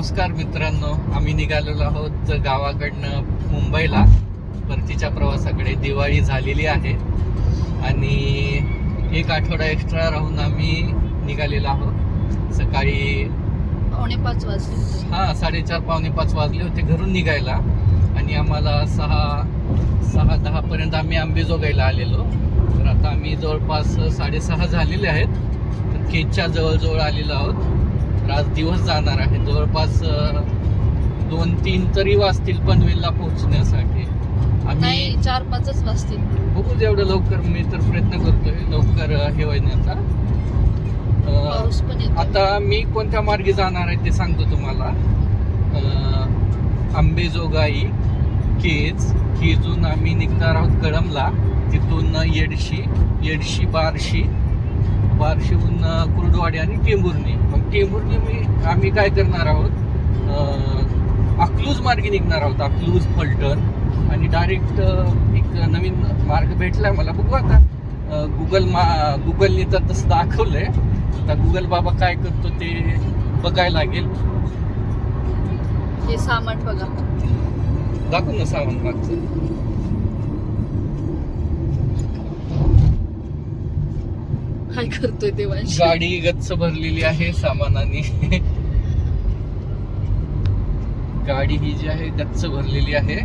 नमस्कार मित्रांनो आम्ही निघालेलो आहोत गावाकडनं मुंबईला. परतीच्या प्रवासाकडे दिवाळी झालेली आहे. आणि एक आठवडा एक्स्ट्रा राहून आम्ही निघालेलो आहोत. सकाळी पावणे पाच वाजले हा साडेचार पावणे पाच वाजले होते घरून निघायला. आणि आम्हाला सहा सहा दहा पर्यंत आम्ही आंबेजोगाईला आलेलो. तर आता आम्ही जवळपास साडेसहा झालेले आहेत. तर केजच्या जवळजवळ आलेलो आहोत. तर आज दिवस जाणार आहे. जवळपास दोन तीन तरी वाजतील पनवेलला पोहोचण्यासाठी. आम्ही नाही चार पाचच वाजतील. बघू जेवढं लवकर. मी तर प्रयत्न करतोय लवकर हे येतो आता मी कोणत्या मार्गे जाणार आहे ते सांगतो तुम्हाला. आंबेजोगाई केज. केजून आम्ही निघणार आहोत कळमला. तिथून येडशी येडशी बारशी. बारशीहून कुर्डवाडी आणि टेंभुर्णी. मग टेंभुर्णी मी आम्ही काय करणार आहोत? अकलूज मार्गे निघणार आहोत अकलूज फलटण आणि डायरेक्ट एक नवीन मार्ग भेटलाय मला. बघू आता. गुगल मा गुगलने तर तसं दाखवलंय. आता गुगल बाबा काय करतो ते बघायला लागेल. हे सामान बघा. दाखव ना सामान मागचं. काय करतोय देवांशी? गाडी गच्च भरलेली आहे सामानाने. गाडी ही जी आहे गच्च भरलेली आहे.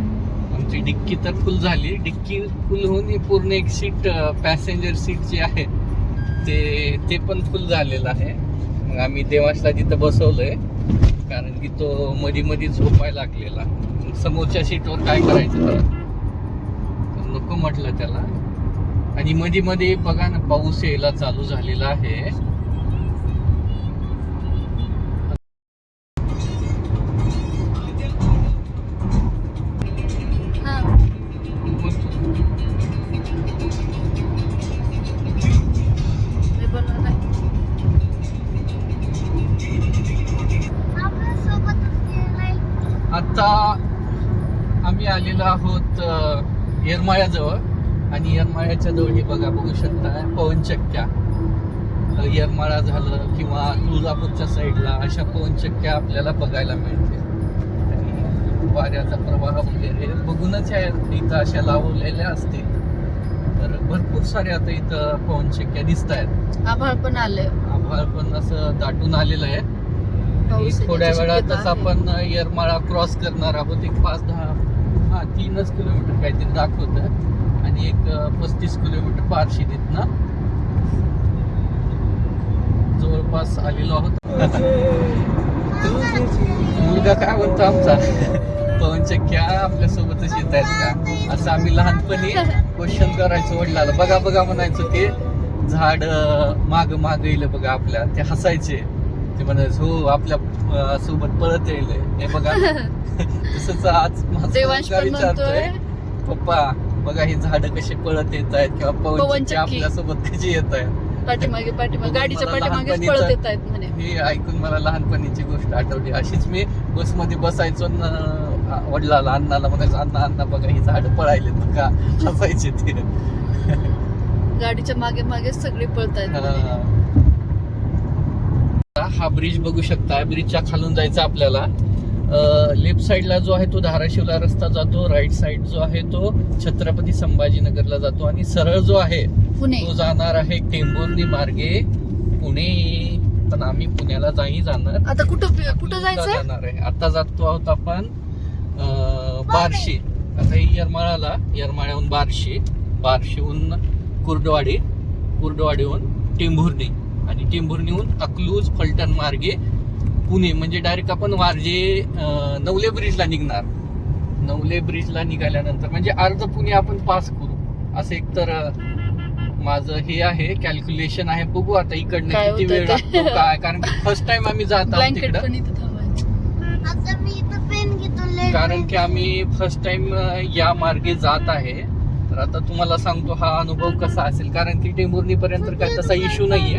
आमची डिक्की तर फुल झाली. डिक्की फुल होऊन ही पूर्ण एक सीट पॅसेंजर सीट जी आहे ते ते पण फुल झालेलं आहे. मग आम्ही देवाशला तिथं बसवलंय. कारण की तो मधी मधी झोपायला लागलेला. समोरच्या सीटवर काय करायचं नको म्हटलं त्याला. आणि मध्ये मध्ये बघा ना पाऊस यायला चालू झालेला आहे हा. आता आम्ही आलेलो आहोत येरमाळ्याजवळ आणि येरमाळ्याच्या जवळ हे बघा बघू शकता. पवनचक्क्या. येरमाळा झालं किंवा तुळजापूरच्या साईडला अशा पवनचक्क्या आपल्याला बघायला मिळते आणि वाऱ्याचा प्रवाह वगैरे बघूनच या इथं अशा लावलेल्या असतील. तर भरपूर सारे आता इथं पवनचक्क्या दिसत आहेत आभाळ पण आलंय. आभाळ पण असं दाटून आलेलं आहे. थोड्या आहे. आपण येरमाळा क्रॉस करणार आहोत. एक पाच दहा हा तीनच किलोमीटर काहीतरी दाखवत आणि एक पस्तीस किलोमीटर बारशी तिथनं जवळपास आलेलो आहोत. मुलगा काय म्हणतो आमचा? पवनचक्क्या आपल्या सोबतच येत आहेत का? असं आम्ही लहानपणी क्वेश्चन करायचो वडिलाला. बघा बघा म्हणायचो ते झाड माग माग येईल बघा आपल्या. ते हसायचे. ते म्हणायचे हो आपल्यासोबत पळत येईल. हे बघा. तसंच आज माझा विचारतोय पप्पा बघा ही झाड कशी पळत येत आहेत किंवा पवनचक्की पवनचक्की. आपल्यासोबत कशी येत आहेत. पाठीमागे पाठीमागे गाडीच्या लहानपणीचं- पळत येत आहेत म्हणे. हे ऐकून मला लहानपणीची गोष्ट आठवली. अशीच मी बसमध्ये बसायचो वडिलाला अण्णाला म्हणायचो अण्णा अण्णा बघा ही झाड पळायले बघा. हसायचे ते. गाडीच्या मागे मागेच सगळे पळत आहेत. हा ब्रिज बघू शकता. ब्रिजच्या खालून जायचं आपल्याला. लेफ्ट साइडला जो आहे तो धाराशिवला रस्ता जातो राईट साइड जो आहे तो छत्रपती संभाजीनगरला जातो आणि सरळ जो आहे तो जाणार आहे टेंभुर्णी मार्गे पुणे. पण आम्ही पुण्याला नाही जाणार. आता कुठं कुठं जाणार आहे. आता जातो आहोत आपण बार्शी. आता ही येरमाळाला येरमाळ्याहून बार्शी बार्शीहून कुर्डवाडी कुर्डवाडीहून टेंभुर्णी आणि टेंभुर्णीहून अकलूज फलटण मार्गे पुणे म्हणजे डायरेक्ट आपण वारजे नवले ब्रिजला निघणार. नवले ब्रिजला निघाल्यानंतर म्हणजे अर्ध पुणे आपण पास करू. असं एकतर अं, माझं हे आहे कॅल्क्युलेशन आहे. बघू आता इकडनं किती वेळ ते? लागतो काय? कारण की फर्स्ट टाइम आम्ही जात आहोत तिकडं. कारण की आम्ही फर्स्ट टाइम या मार्गे जात आहे. तर आता तुम्हाला सांगतो हा अनुभव कसा असेल? कारण की टेंभुर्णी पर्यंत काय तसा इश्यू नाहीये.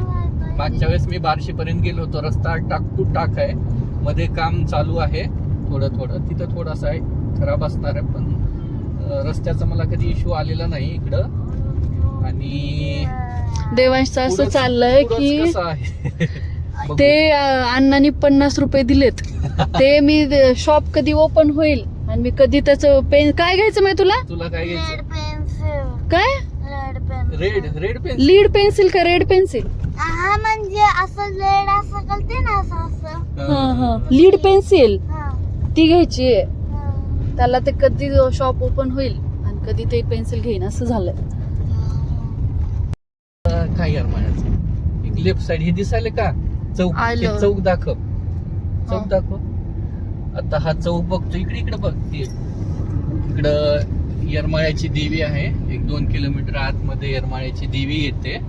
मागच्या वेळेस मी बारशे पर्यंत गेलो होतो. रस्ता टाक टू टाक आहे. मध्ये काम चालू आहे. थोडं थोडं. तिथं थोडासा आहे खराब असणार आहे पण रस्त्याचा मला कधी इश्यू आलेला नाही इकडं. आणि देवांशचं असं चाललंय की. ते अण्णांनी पन्नास रुपये दिलेत. ते मी शॉप कधी ओपन होईल आणि मी कधी त्याचं पेन काय घ्यायचं माहिती तुला? तुला काय घ्यायचं? पेन्सिल रेड काय? Pencil red pen lead pencil का रेड पेन्सिल हा म्हणजे असं लेड असं करते ना असं असं. हा हा लीड पेन्सिल हा. ती घ्यायची आहे. हा. त्याला ते कधी शॉप ओपन होईल आणि कधी ते पेन्सिल घेईन असं झालंय. काय यार म्हणायचं एक लेफ्ट साइड हे दिसायले का? चौक आलं. हे चौक दाखव. चौक. दाखव. आता हा चौक बघतो इकडे इकडे बघ. ते इकडं येरमाळ्याची देवी आहे. एक दोन किलोमीटर आतमध्ये येरमाळ्याची देवी येते.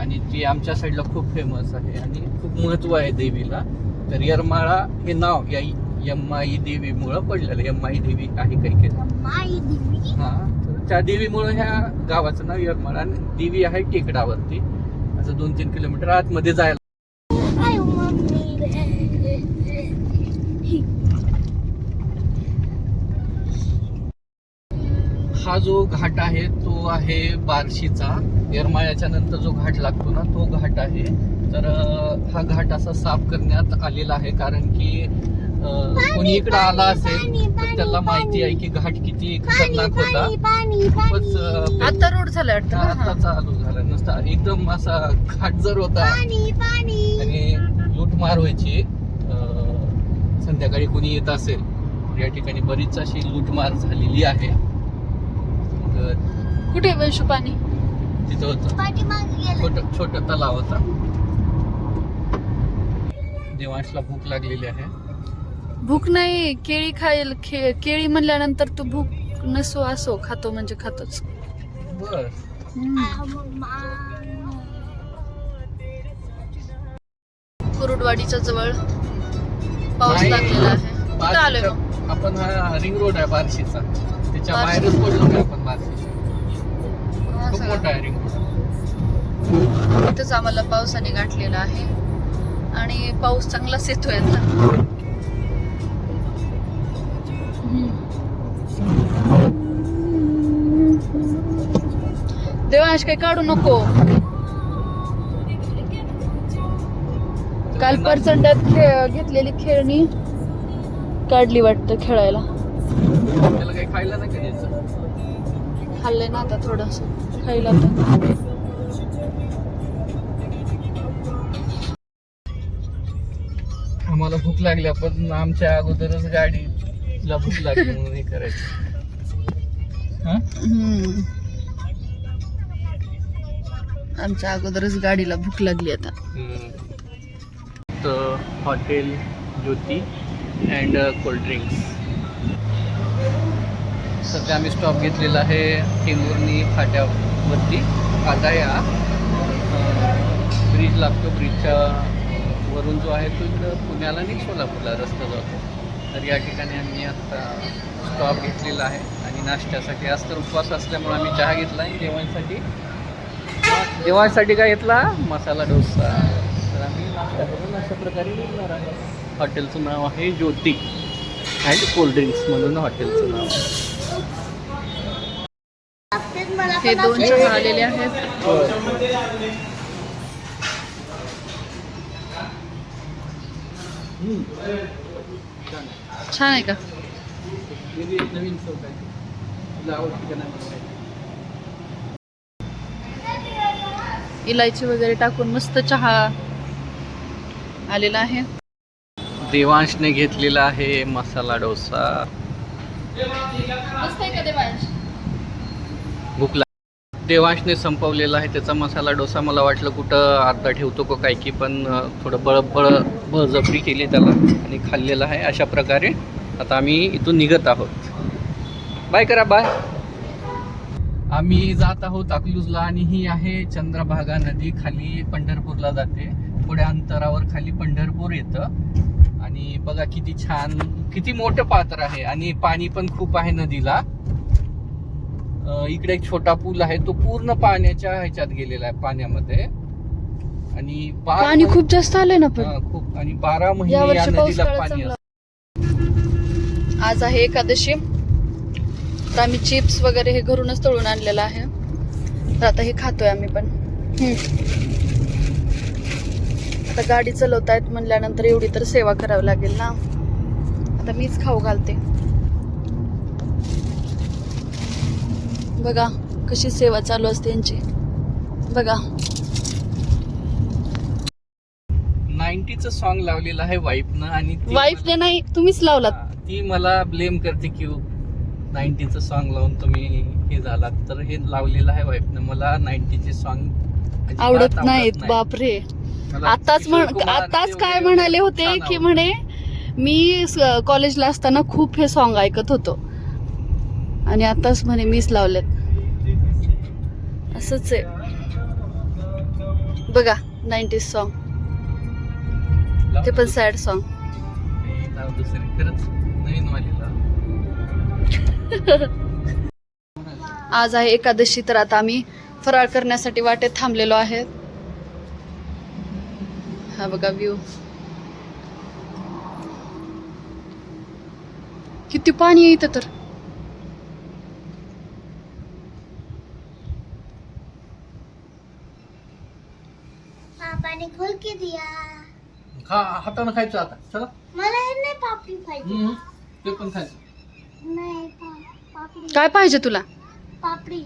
आणि ती आमच्या साईडला खूप फेमस आहे आणि खूप महत्त्व आहे देवीला. तर येरमाळा हे नाव या यम्माई देवीमुळं पडलेलं यम्माई देवी आहे काही काही. हा तर त्या देवीमुळे ह्या गावाचं नाव यरमाळा आणि देवी आहे टेकडावरती. असं दोन तीन किलोमीटर आतमध्ये जायला. हा जो घाट आहे तो आहे बार्शीचा. येरमाळ्याच्या नंतर जो घाट लागतो ना तो घाट आहे. तर हा घाट असा साफ करण्यात आलेला आहे कारण की कोणी इकडे आला असेल तर त्याला माहिती आहे की घाट किती खतरनाक होता. खूपच आता रोड वाटतं ना आता. चालू झाला. नसता एकदम असा घाट जर होता आणि लूटमार व्हायची अं, संध्याकाळी कोणी येत असेल तर या ठिकाणी बरीच अशी लूटमार झालेली आहे. तर कुठे आहे वैशू पाणी? तिथं होतं. छोट छोट तलाव होता. देवांशला भूक लागलेली आहे. भूक नाही केळी खायला खे- केळी म्हणल्यानंतर तू भूक नसो असो खातो म्हणजे खातोच. बर. कुरुडवाडीच्या जवळ पाऊस. लागलेला आहे. आपण हा रिंग रोड आहे बार्शीचा. त्याच्या. बाहेरच पडलो मोठा आहे रिंग रोड इथंच आम्हाला पावसाने गाठलेला आहे. आणि पाऊस चांगलाच येतोय आता. देवांश काही काढू नको. काल प्रचंडात खेळ घेतलेली खेळणी काढली वाटतं खेळायला. खाल्लंय ना आता थोडस. खायला आम्हाला भूक लागली पण आमच्या अगोदरच गाडीला भूक लागली म्हणून हे करायचं. आमच्या अगोदरच गाडीला भूक लागली आता. Hotel Jyoti and cold drinks. सध्या आम्ही स्टॉप घेतलेला आहे टेंभुर्णी फाट्यावरती. आता या ब्रिज लागतो ब्रिजच्या वरून जो आहे तो इकडं पुण्याला आणि सोलापूरला रस्ता जातो. तर या ठिकाणी आम्ही आत्ता स्टॉप घेतलेला आहे आणि नाश्त्यासाठी. आज तर उपवास असल्यामुळे आम्ही चहा घेतला आहे जेवणसाठी जेवणासाठी काय घेतला? मसाला डोसा. तर आम्ही नाश्ता करून अशा प्रकारे निघणार आहे हॉटेलचं नाव आहे ज्योती. अँड कोल्ड्रिंक्स म्हणून हॉटेलचं नाव आहे. हे दोन चहा आलेले आहेत. छान आहे का? नवीन चौक आहे तुला आवडते का नाही मला माहिती. इलायची वगैरे टाकून मस्त चहा आलेला आहे. देवांशने घेतलेला आहे मसाला डोसा. मस्त आहे का देवांश? भूक लाग देवांशने संपवलेला आहे त्याचा मसाला डोसा मला वाटलं कुठं आता ठेवतो का काय की पण थोडं बळ बळ बळजबरी केली त्याला आणि खाल्लेलं आहे. अशा प्रकारे आता आम्ही इथून निघत आहोत. बाय करा बाय. आम्ही जात आहोत अकलूजला आणि ही आहे चंद्रभागा नदी. खाली पंढरपूरला जाते. थोड्या अंतरावर खाली पंढरपूर येतं. आणि बघा किती छान किती मोठं पात्र आहे. आणि पाणी पण खूप आहे नदीला. इकडे एक छोटा पूल आहे तो पूर्ण पाण्याच्या ह्याच्यात गेलेला आहे पाण्यामध्ये. आणि पाणी खूप जास्त आलंय ना पण. खूप. आणि बारा महिने या नदीला पाणी आज आहे एकादशी. तर आम्ही चिप्स वगैरे हे घरूनच तळून आणलेलं आहे. तर आता हे खातोय आम्ही पण. आता गाडी चालवतायत म्हणल्यानंतर एवढी तर सेवा करावी लागेल ना. आता मीच खाऊ घालते. बघा कशी सेवा चालू असते यांची. बघा. नाईन्टीचं सॉन्ग लावलेलं आहे वाईफनं आणि ती वाईफने मला- नाही तुम्हीच लावलात. ती मला ब्लेम करते की नाईन्टीचं सॉन्ग लावून तुम्ही हे झालात. तर हे लावलेलं आहे वाईफनं. मला नाईन्टीचे सॉन्ग आवडत नाहीत बापरे. आताच म्हण आताच काय म्हणाले होते की म्हणे मी स- कॉलेजला असताना खूप हे सॉन्ग ऐकत होतो. आणि आताच म्हणे मीच लावलेत. असंच आहे. बघा नाईन्टीज सॉन्ग ते पण सॅड सॉन्ग आज आहे एकादशी तर आता आम्ही फराळ करण्यासाठी वाटेत थांबलेलो आहे हा बघा व्ह्यू किती पाणी आहे इथं तर पापाने खोल के दिया? खा हातानं खायचं आता. चला. मला हे नाही पापडी पाहिजे. हम्म, ते पण खायचं. नाही पा- पापडी. काय पाहिजे तुला? पापडी.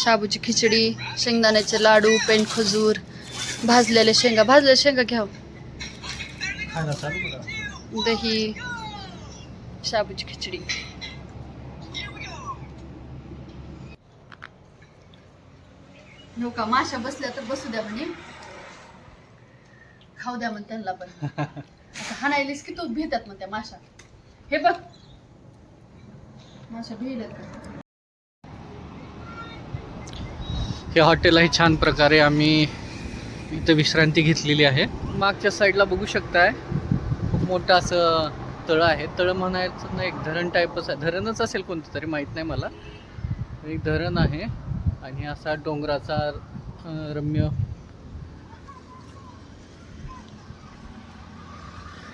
शाबूची खिचडी शेंगदाण्याचे लाडू पेंट खजूर भाजलेले शेंगा. भाजलेल्या शेंगा खायला चालू करा. दही शाबूची खिचडी. हो का माशा बसल्या तर बसू द्या म्हणे. खाऊ द्या म्हण त्यांना पण. आता हाणायलीस की तू भेटतात मग त्या माशा हे बघ. माशा भेटत हे हॉटेल आहे छान प्रकारे आम्ही इथं विश्रांती घेतलेली आहे. मागच्या साईडला बघू शकताय खूप मोठं असं तळं आहे. तळं म्हणायचं नाही एक धरण टाईपच आहे. धरणच असेल कोणतं तरी माहीत नाही मला. एक धरण आहे. आणि असा डोंगराचा रम्य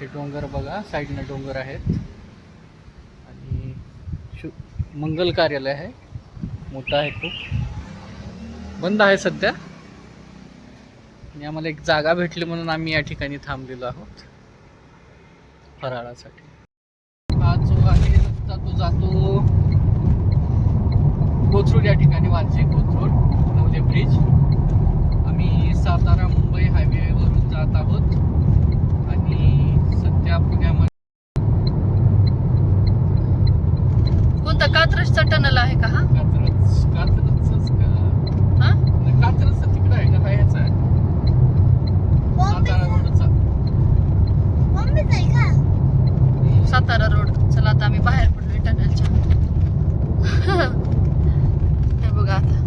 हे डोंगर बघा साईडनं डोंगर आहेत. आणि शु मंगल कार्यालय आहे. मोठं आहे खूप. बंद आहे सध्या. आणि आम्हाला एक जागा भेटली म्हणून आम्ही या ठिकाणी थांबलेलो आहोत. फराळासाठी. हा जो आहे रस्ता तो जातो कोथरूड या ठिकाणी वारजे कोथरूड नवले ब्रिज आम्ही सातारा मुंबई हायवेवरून जात आहोत. आणि सध्या पुण्यामध्ये कोणता? कात्रजचा टनल आहे का हा? कात्रज कात्रजच का? हा? कात्रजचं तिकडं आहे का काय ह्याचं आहे. सातारा रोडचा सातारा रोड चला आता आम्ही बाहेर पडलोय टनलच्या हे आता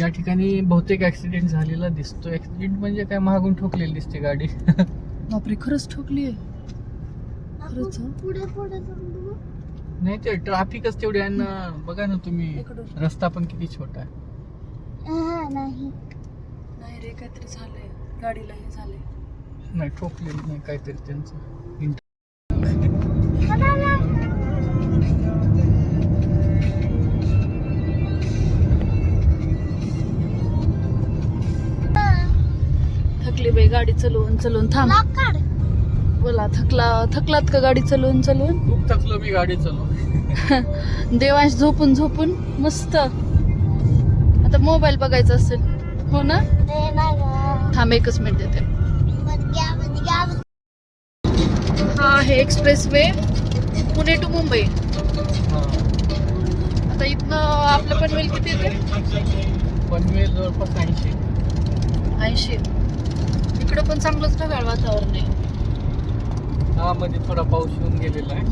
या ठिकाणी बहुतेक ऍक्सिडेंट झालेला दिसतो ऍक्सिडेंट म्हणजे काय? मागून ठोकलेली दिसते गाडी. बापरे खरंच ठोकली खरंच आपण पुढे पुढे जाऊन बघू. नाही ते ट्रॅफिकच तेवढी आहे ना. बघा ना तुम्ही. इकडून. रस्ता पण किती छोटा आहे. हा, नाही. नाही रे काहीतरी झालंय. गाडीला हे झालंय. नाही ठोकलेली नाही काहीतरी त्यांचं. गाडी चालवून चालवून थांब. बोला थकला थकलात का गाडी चालवून चालवून? खूप थकलो मी गाडी चालू देवांश झोपून झोपून मस्त. आता मोबाईल बघायचा असेल. हो ना. थांब एकच मिनिट देते. हा आहे expressway Pune to Mumbai. आता इथनं आपलं पनवेल किती येते? पनवेल जवळपास ऐंशी. ऐंशी. इकडं पण चांगलंच ढगाळ वातावरण आहे. हा मध्ये थोडा पाऊस येऊन गेलेला आहे.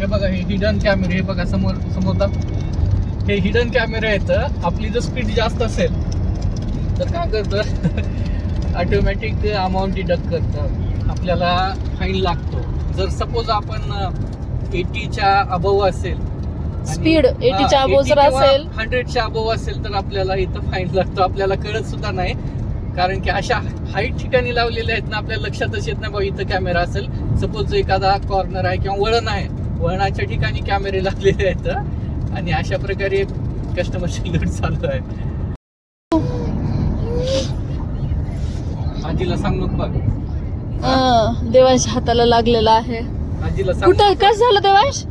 हे बघा हे हिडन कॅमेरे हे बघा समोर समोर हे हिडन कॅमेरे आहेत आपली जर स्पीड जास्त असेल तर काय करतं? ऑटोमॅटिक अमाऊंट डिडक्ट करतं. आपल्याला फाईन लागतो. जर सपोज आपण एटीच्या अबव असेल. स्पीड एटीच्या अबोव जर असेल. हंड्रेडच्या अबोव असेल तर आपल्याला इथं फाईन लागतो. आपल्याला कळत सुद्धा नाही. कारण की अशा हाईट ठिकाणी लावलेल्या आहेत ना आपल्या लक्षातच येत नाही बाबा इथं कॅमेरा असेल. सपोज एखादा कॉर्नर आहे किंवा वळण आहे. वळणाच्या ठिकाणी कॅमेरे लागलेले आहेत. आणि अशा प्रकारे कस्टमरची लूट चालू आहे. आजीला सांग नको बघ. देवांच्या हाताला लागलेला आहे. आजीला सांग. कुठं? कसं झालं देवांश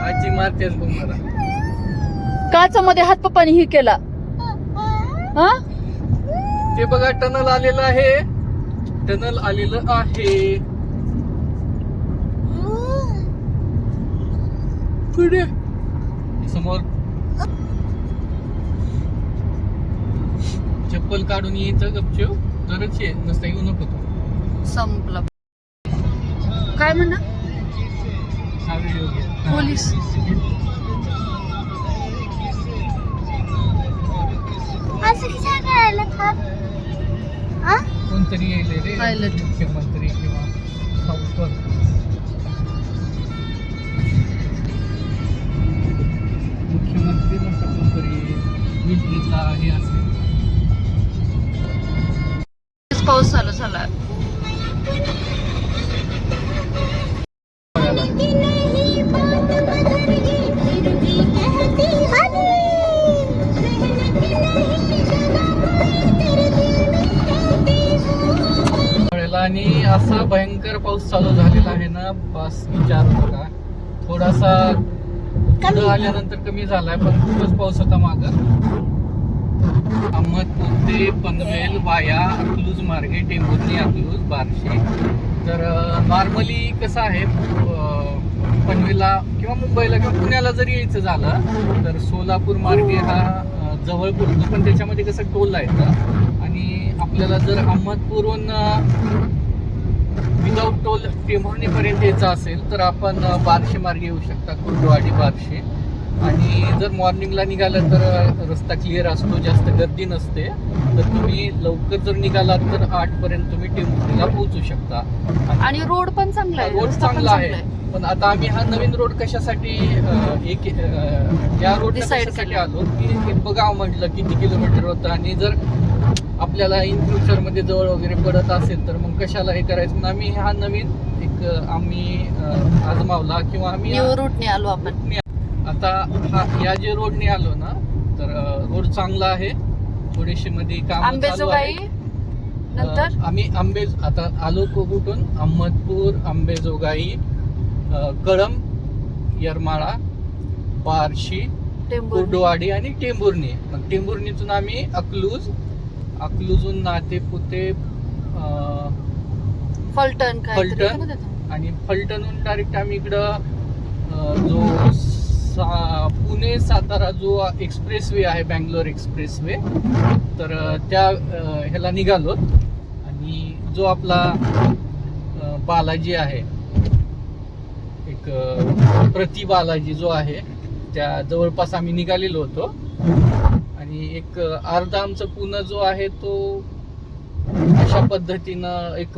आजी बघ मला काचामध्ये हात पप्पानी हे केला. हा? ते बघा टनल आलेलं आहे. टनल आलेलं आहे. पुढे. समोर. चप्पल काढून यायचं गपचूप. तरच ये नसता येऊ नको तू. संपला. काय म्हणा? हा पोलीस हा? कोणतरी येईल रे Pilot. मुख्यमंत्री किंवा मुख्यमंत्री नसतं कोणतरी हे असेल. पाऊस चालू झाला. आणि असा भयंकर पाऊस चालू झालेला आहे ना बस विचार बघा थोडासा पुढं आल्यानंतर कमी झालाय पण खूपच पाऊस होता माग. अहमदपूर ते पनवेल वाया अकलूज मार्गे टेंभुर्णी अकलूज बार्शी. तर नॉर्मली कसं आहे अं, पनवेलला किंवा मुंबईला किंवा पुण्याला जरी यायचं झालं तर सोलापूर मार्गे हा जवळ पडतो. पण त्याच्यामध्ये कसं टोल येतं आणि आपल्याला जर अहमदपूरहून विदाऊट टोल टेंभुर्णीपर्यंत यायचं असेल तर आपण बार्शी मार्गे येऊ शकता कुर्डवाडी बार्शी. आणि जर मॉर्निंगला निघालं तर रस्ता क्लिअर असतो जास्त गर्दी नसते. तर तुम्ही लवकर जर निघालात तर आठ पर्यंत तुम्ही टेंभुर्णीला पोहोचू शकता. आणि रोड पण चांगला आहे रोड चांगला आहे. पण आता आम्ही हा नवीन रोड कशासाठी एक या रोड कशासाठी केलं. आलो की बघावं म्हटलं किती किलोमीटर होतं. आणि जर आपल्याला इन फ्युचरमध्ये जवळ वगैरे पडत असेल तर मग कशाला हे करायचं? म्हणून आम्ही हा नवीन एक आम्ही आजमावला किंवा आम्ही न्यू रूटने आलो आपण. रोडने आता हा या जे रोडने आलो ना तर रोड चांगला आहे. थोडीशी मध्ये काम चालू आंबेजोगाई आहे नंतर? आम्ही आंबे आता आलो कुठून? अहमदपूर आंबेजोगाई अं, कळंब येरमाळा बार्शी कुर्डवाडी आणि टेंभुर्णी. मग टेंभुर्णीतून आम्ही अकलूज अकलूजून नातेपुते फलटण फलटण. आणि फलटणहून डायरेक्ट आम्ही इकडं जो सा पुणे सातारा जो एक्सप्रेस वे आहे बँगलोर एक्सप्रेस वे तर त्या ह्याला निघालो आणि जो आपला बालाजी आहे एक प्रति बालाजी जो आहे त्या जवळपास आम्ही निघालेलो होतो आणि एक अर्धा आमचं पुणे जो आहे तो अशा पद्धतीनं एक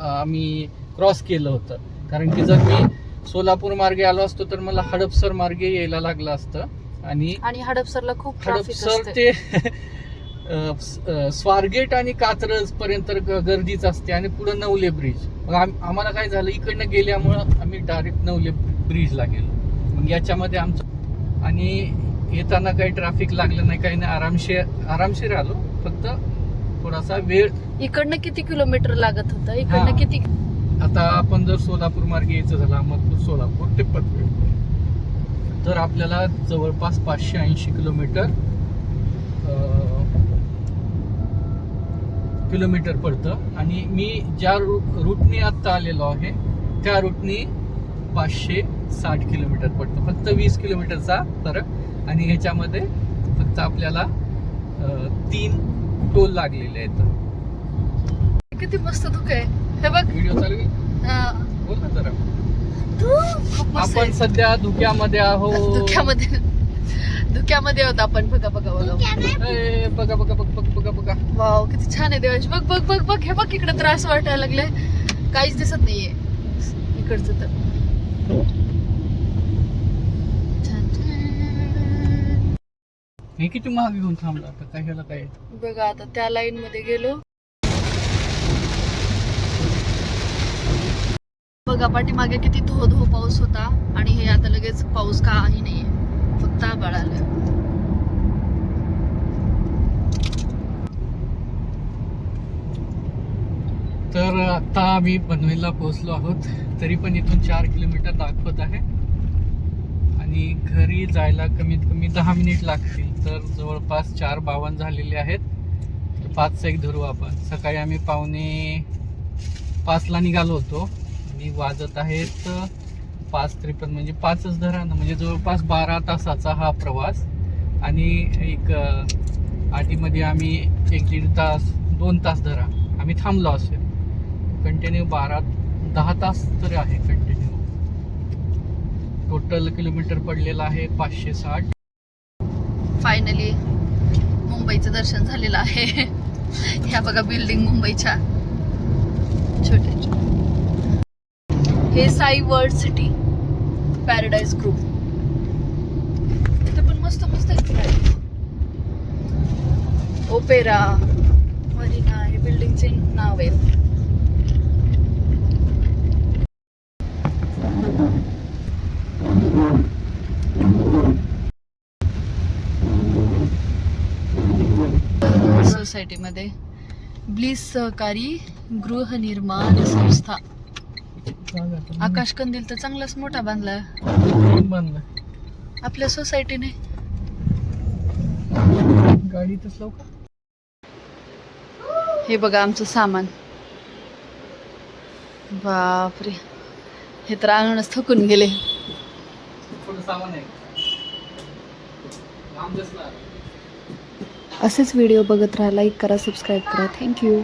आम्ही क्रॉस केलं होतं. कारण की जर मी सोलापूर मार्गे आलो असतो तर मला हडपसर मार्गे यायला लागलं असतं. आणि आणि हडपसरला खूप हडपसर ते स्वारगेट आणि कात्रज पर्यंत गर्दीच असते आणि पुढे नवले ब्रिज. मग आम- आम्हाला काय झालं इकडनं गेल्यामुळं आम्ही डायरेक्ट नवले ब्रिजला गेलो. मग याच्यामध्ये आमचं आणि येताना काही ट्रॅफिक लागलं नाही काही नाही. आरामशीर आरामशीर आलो. फक्त थोडासा वेळ इकडनं किती किलोमीटर लागत होतं. इकडनं किती? आता आपण जर सोलापूर मार्गे यायचं झालं अहमदपूर सोलापूर ते पनवेल तर आपल्याला जवळपास पाचशे ऐंशी किलोमीटर किलोमीटर पडतं. आणि मी ज्या रू रूटने आत्ता आलेलो आहे त्या रूटने पाचशे साठ किलोमीटर पडतं. फक्त वीस किलोमीटरचा फरक आणि ह्याच्यामध्ये फक्त आपल्याला तीन टोल लागलेले आहेत. किती मस्त धुक आहे. हे बघ. व्हिडिओ चालू बोल ना जरा. आपण. सध्या धुक्यामध्ये आहोत. धुक्यामध्ये. धुक्यामध्ये होत आपण. बघा बघा बघा. ए, बघा बघा बघ बघ बघा बघा. वाव किती छान आहे देवांश. बघ बघ बघ बघ. हे बघ इकडे त्रास वाटायला लागले. काहीच दिसत नाहीये. इकडचं तर. हे किती महाग घेऊन थांबला? आता काय ह्याला काय? बघा आता त्या लाईन मध्ये गेलो. बघा पाठीमागे किती धो धो पाऊस होता आणि हे आता लगेच पाऊस काही नाहीये. फक्त आबाळ आलं तर आता आम्ही पनवेलला पोहोचलो आहोत. तरी पण इथून चार किलोमीटर दाखवत आहे. आणि घरी जायला कमीत कमी दहा मिनिट लागतील. तर जवळपास चार बावन्न झालेले आहेत. तर पाचचा एक धरू आपण. सकाळी आम्ही पावणे पाचला निघालो होतो. आणि वाजत आहेत पाच त्रेपन्न म्हणजे पाचच धरा ना म्हणजे जवळपास बारा तासाचा हा प्रवास. आणि एक अं, आम्ही एक दीड तास दोन तास धरा. आम्ही थांबलो असेल. कंटिन्यू बारा दहा तास तरी आहे कंटिन्यू. टोटल किलोमीटर पडलेला आहे पाचशे साठ. फायनली मुंबईचं दर्शन झालेलं आहे. ह्या बघा बिल्डिंग मुंबईच्या. छोट्या हे Sai World City Paradise Group इथे पण मस्त मस्त ओपेरा मरीना हे बिल्डिंगचे नाव आहेत. सोसायटीमध्ये ब्लीस सहकारी गृहनिर्माण संस्था. आकाश कंदील तर चांगलाच मोठा बांधलाय. बांधलं आपल्या सोसायटीने. गाडी तसलं का? हे बघा आमचं सामान. बापरे. हे तर आणूनच थकून गेले. सामान आहे? असेच व्हिडिओ बघत राहा लाईक करा सबस्क्राईब करा. थँक्यू